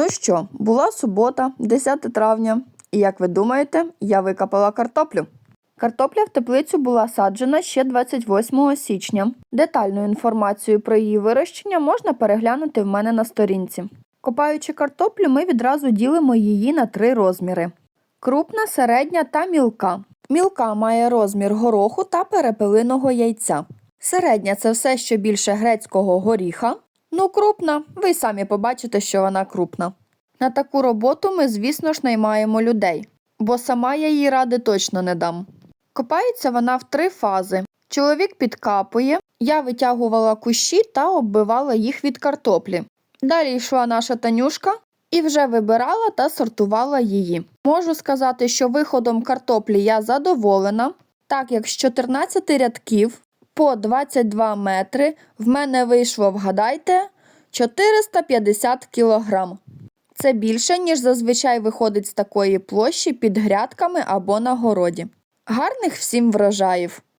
Ну що, була субота, 10 травня, і як ви думаєте, я викопала картоплю. Картопля в теплицю була саджена ще 28 січня. Детальну інформацію про її вирощення можна переглянути в мене на сторінці. Копаючи картоплю, ми відразу ділимо її на три розміри: крупна, середня та мілка. Мілка має розмір гороху та перепелиного яйця. Середня це все, що більше грецького горіха. Ну, крупна, ви самі побачите, що вона крупна. На таку роботу ми, звісно ж, наймаємо людей, бо сама я їй ради точно не дам. Копається вона в три фази. Чоловік підкапує, я витягувала кущі та оббивала їх від картоплі. Далі йшла наша Танюшка і вже вибирала та сортувала її. Можу сказати, що виходом картоплі я задоволена, так як з 14 рядків по 22 метри в мене вийшло, вгадайте, 450 кілограм. Це більше, ніж зазвичай виходить з такої площі під грядками або на городі. Гарних всім врожаїв!